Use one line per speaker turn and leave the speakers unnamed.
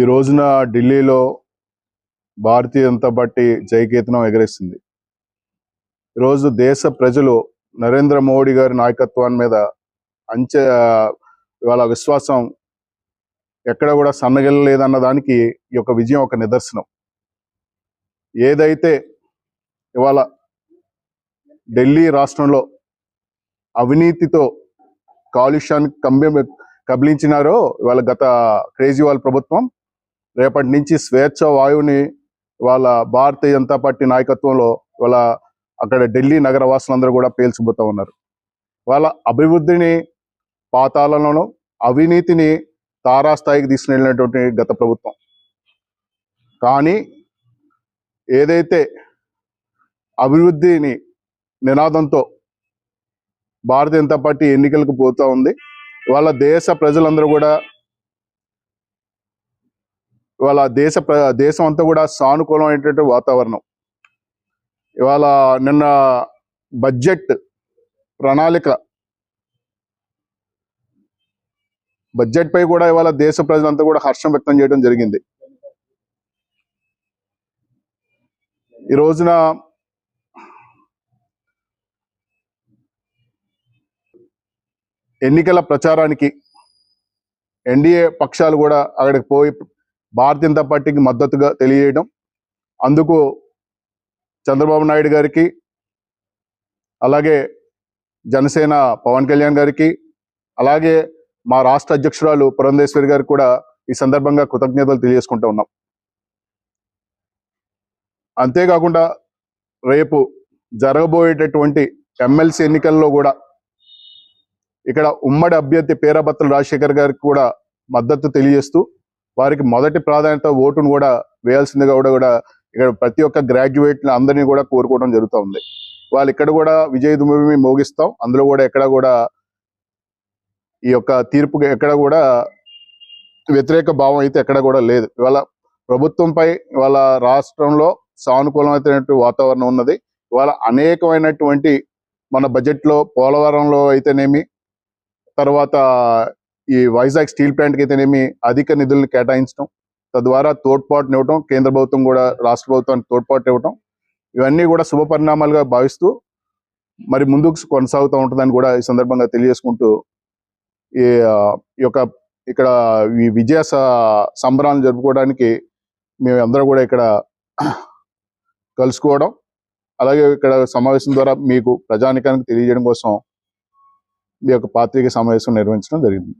ఈ రోజున ఢిల్లీలో భారతీయ జనతా పార్టీ జయకేతనం ఎగరేస్తుంది. ఈరోజు దేశ ప్రజలు నరేంద్ర మోడీ గారి నాయకత్వాన్ని మీద అంచె ఇవాళ విశ్వాసం ఎక్కడ కూడా సన్నగిల్లలేదన్న దానికి ఈ యొక్క విజయం ఒక నిదర్శనం. ఏదైతే ఇవాళ ఢిల్లీ రాష్ట్రంలో అవినీతితో కాలుష్యానికి కంబి కబలించినారో వాళ్ళ గత కేజ్రీవాల్ ప్రభుత్వం రేపటి నుంచి స్వేచ్ఛ వాయువుని వాళ్ళ భారతీయ జనతా పార్టీ నాయకత్వంలో వాళ్ళ అక్కడ ఢిల్లీ నగర వాసులందరూ కూడా పేల్చిపోతూ ఉన్నారు. వాళ్ళ అభివృద్ధిని పాతాలలోనూ అవినీతిని తారాస్థాయికి తీసుకెళ్ళినటువంటి గత ప్రభుత్వం. కానీ ఏదైతే అభివృద్ధిని నినాదంతో భారతీయ జనతా పార్టీ ఎన్నికలకు పోతూ ఉంది వాళ్ళ దేశ ప్రజలందరూ కూడా ఇవాళ దేశ ప్ర- దేశం అంతా కూడా సానుకూలమైనటువంటి వాతావరణం. ఇవాళ నిన్న బడ్జెట్ ప్రణాళిక బడ్జెట్ పై కూడా ఇవాళ దేశ ప్రజలంతా కూడా హర్షం వ్యక్తం చేయడం జరిగింది. ఈ రోజున ఎన్నికల ప్రచారానికి ఎన్డీఏ పక్షాలు కూడా అక్కడికి పోయి భారతీయ జనతా పార్టీకి మద్దతుగా తెలియజేయడం. అందుకు చంద్రబాబు నాయుడు గారికి అలాగే జనసేన పవన్ కళ్యాణ్ గారికి అలాగే మా రాష్ట్ర అధ్యక్షురాలు పురంధేశ్వరి గారికి కూడా ఈ సందర్భంగా కృతజ్ఞతలు తెలియజేసుకుంటూ ఉన్నాం. అంతేకాకుండా రేపు జరగబోయేటటువంటి ఎమ్మెల్సీ ఎన్నికల్లో కూడా ఇక్కడ ఉమ్మడి అభ్యర్థి పేరాబత్తుల రాజశేఖర్ గారికి కూడా మద్దతు తెలియజేస్తూ వారికి మొదటి ప్రాధాన్యత ఓటును కూడా వేయాల్సిందిగా కూడా కూడా ఇక్కడ ప్రతి ఒక్క గ్రాడ్యుయేట్ అందరినీ కూడా కోరుకోవడం జరుగుతూ ఉంది. వాళ్ళు ఇక్కడ కూడా విజయ మోగిస్తాం. అందులో కూడా ఎక్కడ కూడా ఈ యొక్క తీర్పు ఎక్కడ కూడా వ్యతిరేక భావం అయితే ఎక్కడ కూడా లేదు. ఇవాళ ప్రభుత్వంపై ఇవాళ రాష్ట్రంలో సానుకూలమైనటువంటి వాతావరణం ఉన్నది. ఇవాళ అనేకమైనటువంటి మన బడ్జెట్లో పోలవరంలో అయితేనేమి తర్వాత ఈ వైజాగ్ స్టీల్ ప్లాంట్కి అయితేనేమి అధిక నిధులను కేటాయించడం తద్వారా తోడ్పాటుని ఇవ్వటం కేంద్ర ప్రభుత్వం కూడా రాష్ట్ర ప్రభుత్వానికి తోడ్పాటు ఇవ్వటం ఇవన్నీ కూడా శుభ పరిణామాలుగా భావిస్తూ మరి ముందుకు కొనసాగుతూ ఉంటుందని కూడా ఈ సందర్భంగా తెలియజేసుకుంటూ ఈ యొక్క ఇక్కడ ఈ విజయ స- సంబరాలను జరుపుకోవడానికి మేము అందరూ కూడా ఇక్కడ కలుసుకోవడం అలాగే ఇక్కడ సమావేశం ద్వారా మీకు ప్రజానికానికి తెలియజేయడం కోసం ఈ యొక్క పాత్రిక సమావేశం నిర్వహించడం జరిగింది.